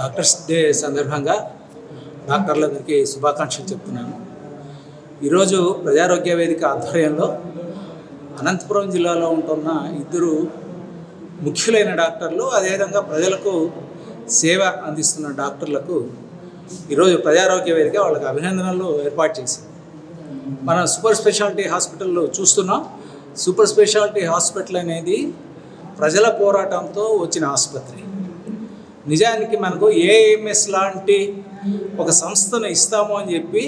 Doctors day సందర్భంగా డాక్టర్లందరికీ శుభాకాంక్షలు చెప్తున్నాను. ఈరోజు ప్రజారోగ్య వేదిక ఆధ్వర్యంలో అనంతపురం జిల్లాలో ఉంటున్న ఇద్దరు ముఖ్యులైన డాక్టర్లు అదేవిధంగా ప్రజలకు సేవ అందిస్తున్న డాక్టర్లకు ఈరోజు ప్రజారోగ్య వేదిక వాళ్ళకి అభినందనలు ఏర్పాటు చేసింది. మనం సూపర్ స్పెషాలిటీ హాస్పిటల్లో చూస్తున్నాం. సూపర్ స్పెషాలిటీ హాస్పిటల్ అనేది ప్రజల పోరాటంతో వచ్చిన ఆసుపత్రి. నిజానికి మనకు ఏఎంఎస్ లాంటి ఒక సంస్థను ఇస్తాము అని చెప్పి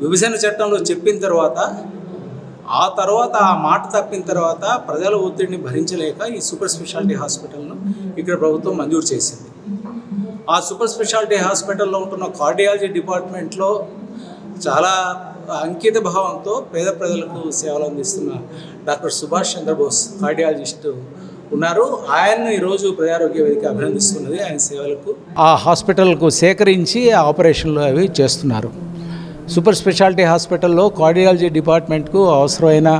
విభజన చట్టంలో చెప్పిన తర్వాత ఆ తర్వాత ఆ మాట తప్పిన తర్వాత ప్రజల ఒత్తిడిని భరించలేక ఈ సూపర్ స్పెషాలిటీ హాస్పిటల్ను ఇక్కడ ప్రభుత్వం మంజూరు చేసింది. ఆ సూపర్ స్పెషాలిటీ హాస్పిటల్లో ఉంటున్న కార్డియాలజీ డిపార్ట్మెంట్లో చాలా అంకిత భావంతో పేద ప్రజలకు సేవలు అందిస్తున్న డాక్టర్ సుభాష్ చంద్రబోస్ కార్డియాలజిస్టు ఉన్నారు. ఆయన్ను ఈరోజు ప్రజారోగ్య వేదిక అభినందిస్తున్నది. ఆయన సేవలకు ఆ హాస్పిటల్కు సేకరించి ఆపరేషన్లు అవి చేస్తున్నారు. సూపర్ స్పెషాలిటీ హాస్పిటల్లో కార్డియాలజీ డిపార్ట్మెంట్కు అవసరమైన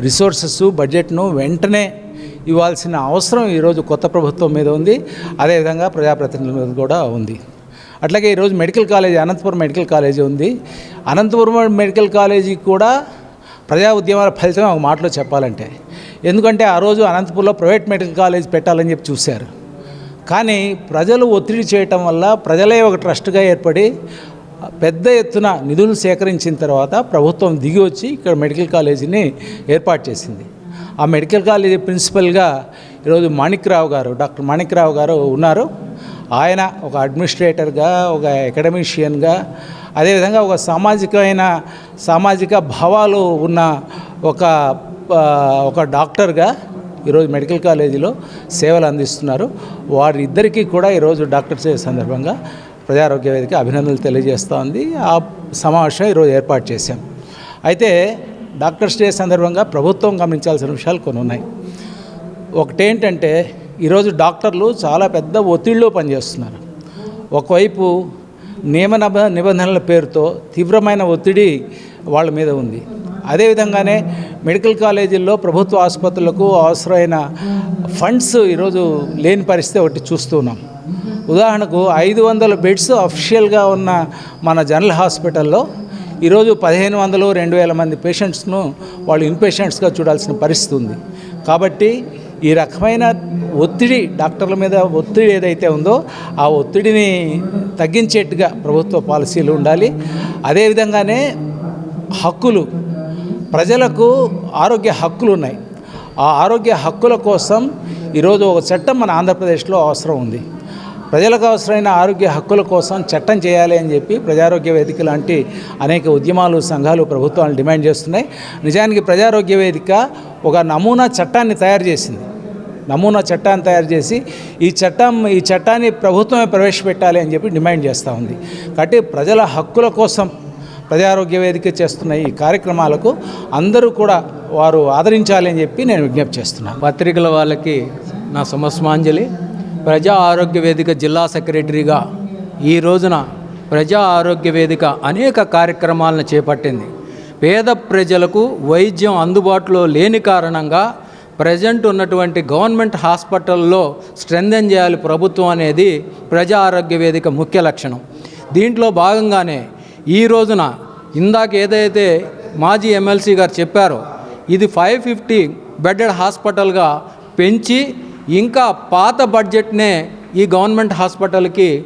రిసోర్సెస్ బడ్జెట్ను వెంటనే ఇవ్వాల్సిన అవసరం ఈరోజు కొత్త ప్రభుత్వం మీద ఉంది. అదేవిధంగా ప్రజాప్రతినిధుల మీద కూడా ఉంది. అట్లాగే ఈరోజు medical college Anantapur medical college ఉంది. అనంతపురం మెడికల్ కాలేజీ కూడా ప్రజా ఉద్యమాల ఫలితం ఒక మాటలో చెప్పాలంటే. ఎందుకంటే ఆ రోజు అనంతపురంలో ప్రైవేట్ మెడికల్ కాలేజ్ పెట్టాలని చెప్పి చూశారు. కానీ ప్రజలు ఒత్తిడి చేయటం వల్ల ప్రజలే ఒక ట్రస్ట్గా ఏర్పడి పెద్ద ఎత్తున నిధులు సేకరించిన తర్వాత ప్రభుత్వం దిగి వచ్చి ఇక్కడ మెడికల్ కాలేజీని ఏర్పాటు చేసింది. ఆ మెడికల్ కాలేజీ ప్రిన్సిపల్గా ఈరోజు మాణిక్రావు గారు డాక్టర్ మాణిక్రావు గారు ఉన్నారు. ఆయన ఒక అడ్మినిస్ట్రేటర్గా ఒక అకాడమిషియన్గా అదేవిధంగా ఒక సామాజికమైన సామాజిక భావాలు ఉన్న ఒక ఒక డాక్టర్గా ఈరోజు మెడికల్ కాలేజీలో సేవలు అందిస్తున్నారు. వారిద్దరికీ కూడా ఈరోజు డాక్టర్స్ సందర్భంగా ప్రజారోగ్య వేదిక అభినందనలు తెలియజేస్తూ ఉంది. ఆ సమావేశం ఈరోజు ఏర్పాటు చేశాం. అయితే డాక్టర్స్ డే సందర్భంగా ప్రభుత్వం గమనించాల్సిన విషయాలు కొన్ని ఉన్నాయి. ఒకటేంటంటే ఈరోజు డాక్టర్లు చాలా పెద్ద ఒత్తిడిలో పనిచేస్తున్నారు. ఒకవైపు నియమ నిబంధనల పేరుతో తీవ్రమైన ఒత్తిడి వాళ్ళ మీద ఉంది. అదేవిధంగానే మెడికల్ కాలేజీల్లో ప్రభుత్వ ఆసుపత్రులకు అవసరమైన ఫండ్స్ ఈరోజు లేని పరిస్థితి ఒకటి చూస్తున్నాం ఉదాహరణకు ఐదు వందల బెడ్స్ అఫిషియల్గా ఉన్న మన జనరల్ హాస్పిటల్లో ఈరోజు పదిహేను వందలు రెండు వేల మంది పేషెంట్స్ను వాళ్ళు ఇన్పేషెంట్స్గా చూడాల్సిన పరిస్థితి ఉంది. కాబట్టి ఈ రకమైన ఒత్తిడి డాక్టర్ల మీద ఒత్తిడి ఏదైతే ఉందో ఆ ఒత్తిడిని తగ్గించేట్టుగా ప్రభుత్వ పాలసీలు ఉండాలి. అదేవిధంగానే హక్కులు ప్రజలకు ఆరోగ్య హక్కులు ఉన్నాయి. ఆ ఆరోగ్య హక్కుల కోసం ఈరోజు ఒక చట్టం మన ఆంధ్రప్రదేశ్లో అవసరం ఉంది. ప్రజలకు అవసరమైన ఆరోగ్య హక్కుల కోసం చట్టం చేయాలి అని చెప్పి ప్రజారోగ్య వేదిక లాంటి అనేక ఉద్యమాలు సంఘాలు ప్రభుత్వాలు డిమాండ్ చేస్తున్నాయి. నిజానికి ప్రజారోగ్య వేదిక ఒక నమూనా చట్టాన్ని తయారు చేసింది. నమూనా చట్టాన్ని తయారు చేసి ఈ చట్టం ఈ చట్టాన్ని ప్రభుత్వమే ప్రవేశపెట్టాలి అని చెప్పి డిమాండ్ చేస్తూ ఉంది. కాబట్టి ప్రజల హక్కుల కోసం ప్రజారోగ్య వేదిక చేస్తున్న ఈ కార్యక్రమాలకు అందరూ కూడా వారు ఆదరించాలి అని చెప్పి నేను విజ్ఞప్తి చేస్తున్నాను. పత్రికల వాళ్ళకి నా సమస్మాంజలి. ప్రజా ఆరోగ్య వేదిక జిల్లా సెక్రటరీగా ఈ రోజున ప్రజా ఆరోగ్య వేదిక అనేక కార్యక్రమాలను చేపట్టింది. పేద ప్రజలకు వైద్యం అందుబాటులో లేని కారణంగా ప్రజెంట్ ఉన్నటువంటి గవర్నమెంట్ హాస్పిటల్లో స్ట్రెంథెన్ చేయాలి ప్రభుత్వం అనేది ప్రజా ఆరోగ్య వేదిక ముఖ్య లక్షణం. దీంట్లో భాగంగానే ఈ రోజున ఇందాక ఏదైతే మాజీ ఎమ్మెల్సీ గారు చెప్పారో ఇది ఫైవ్ ఫిఫ్టీ బెడెడ్ హాస్పిటల్గా పెంచి ఇంకా పాత బడ్జెట్నే ఈ గవర్నమెంట్ హాస్పిటల్కి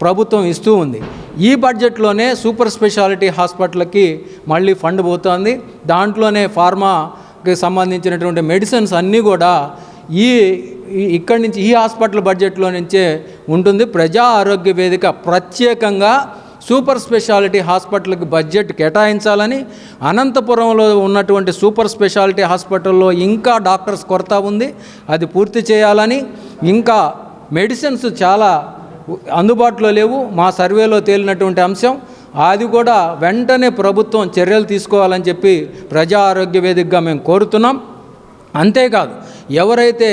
ప్రభుత్వం ఇస్తూ ఉంది. ఈ బడ్జెట్లోనే సూపర్ స్పెషాలిటీ హాస్పిటల్కి మళ్ళీ ఫండ్ పోతుంది. దాంట్లోనే ఫార్మాకి సంబంధించినటువంటి మెడిసిన్స్ అన్నీ కూడా ఈ- ఇక్కడి నుంచి ఈ హాస్పిటల్ బడ్జెట్లో నుంచే ఉంటుంది. ప్రజా ఆరోగ్య వేదిక ప్రత్యేకంగా సూపర్ స్పెషాలిటీ హాస్పిటల్కి బడ్జెట్ కేటాయించాలని అనంతపురంలో ఉన్నటువంటి సూపర్ స్పెషాలిటీ హాస్పిటల్లో ఇంకా డాక్టర్స్ కొరత ఉంది. అది పూర్తి చేయాలని ఇంకా మెడిసిన్స్ చాలా అందుబాటులో లేవు. మా సర్వేలో తేలినటువంటి అంశం అది కూడా వెంటనే ప్రభుత్వం చర్యలు తీసుకోవాలని చెప్పి ప్రజా ఆరోగ్య వేదికగా మేము కోరుతున్నాం. అంతేకాదు ఎవరైతే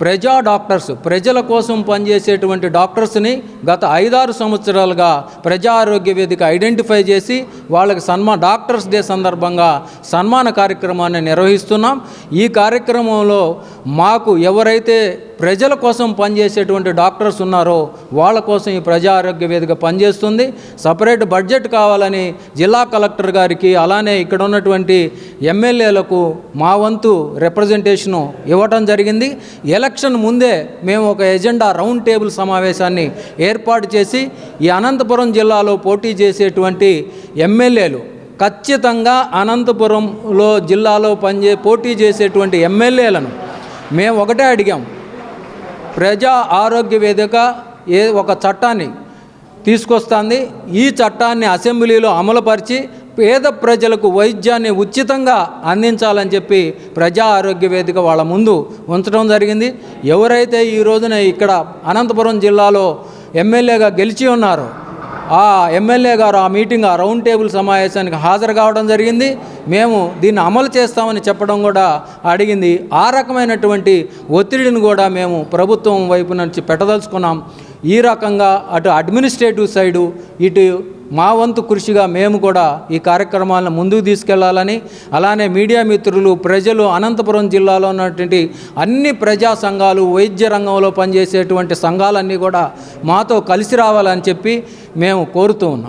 ప్రజా డాక్టర్స్ ప్రజల కోసం పనిచేసేటువంటి డాక్టర్స్ని గత ఐదారు సంవత్సరాలుగా ప్రజా ఆరోగ్య వేదిక ఐడెంటిఫై చేసి వాళ్ళకి సన్మా డాక్టర్స్ డే సందర్భంగా సన్మాన కార్యక్రమాన్ని నిర్వహిస్తున్నాం. ఈ కార్యక్రమంలో మాకు ఎవరైతే ప్రజల కోసం పనిచేసేటువంటి డాక్టర్స్ ఉన్నారో వాళ్ళ కోసం ఈ ప్రజా ఆరోగ్య వేదిక పనిచేస్తుంది. సపరేట్ బడ్జెట్ కావాలని జిల్లా కలెక్టర్ గారికి అలానే ఇక్కడ ఉన్నటువంటి ఎమ్మెల్యేలకు మా వంతు రిప్రజెంటేషను ఇవ్వటం జరిగింది. ఎలా ఎలక్షన్ ముందే మేము ఒక ఎజెండా రౌండ్ టేబుల్ సమావేశాన్ని ఏర్పాటు చేసి ఈ అనంతపురం జిల్లాలో పోటీ చేసేటువంటి ఎమ్మెల్యేలు ఖచ్చితంగా అనంతపురంలో జిల్లాలో పనిచే పోటీ చేసేటువంటి ఎమ్మెల్యేలను మేము ఒకటే అడిగాం. ప్రజా ఆరోగ్య వేదిక ఏ ఒక చట్టాన్ని తీసుకొస్తుంది. ఈ చట్టాన్ని అసెంబ్లీలో అమలుపరిచి పేద ప్రజలకు వైద్యాన్ని ఉచితంగా అందించాలని చెప్పి ప్రజా ఆరోగ్య వేదిక వాళ్ళ ముందు ఉంచడం జరిగింది. ఎవరైతే ఈ రోజున ఇక్కడ అనంతపురం జిల్లాలో ఎమ్మెల్యేగా గెలిచి ఉన్నారో ఆ ఎమ్మెల్యే గారు ఆ మీటింగ్ ఆ రౌండ్ టేబుల్ సమావేశానికి హాజరు కావడం జరిగింది. మేము దీన్ని అమలు చేస్తామని చెప్పడం కూడా అడిగింది. ఆ రకమైనటువంటి ఒత్తిడిని కూడా మేము ప్రభుత్వం వైపు నుంచి పెట్టదలుచుకున్నాం. ఈ రకంగా అటు అడ్మినిస్ట్రేటివ్ సైడు ఇటు మా వంతు కృషిగా మేము కూడా ఈ కార్యక్రమాలను ముందుకు తీసుకెళ్ళాలని అలానే మీడియా మిత్రులు ప్రజలు అనంతపురం జిల్లాలో ఉన్నటువంటి అన్ని ప్రజా సంఘాలు వైద్య రంగంలో పనిచేసేటువంటి సంఘాలన్నీ కూడా మాతో కలిసి రావాలని చెప్పి మేము కోరుతూ ఉన్నాం.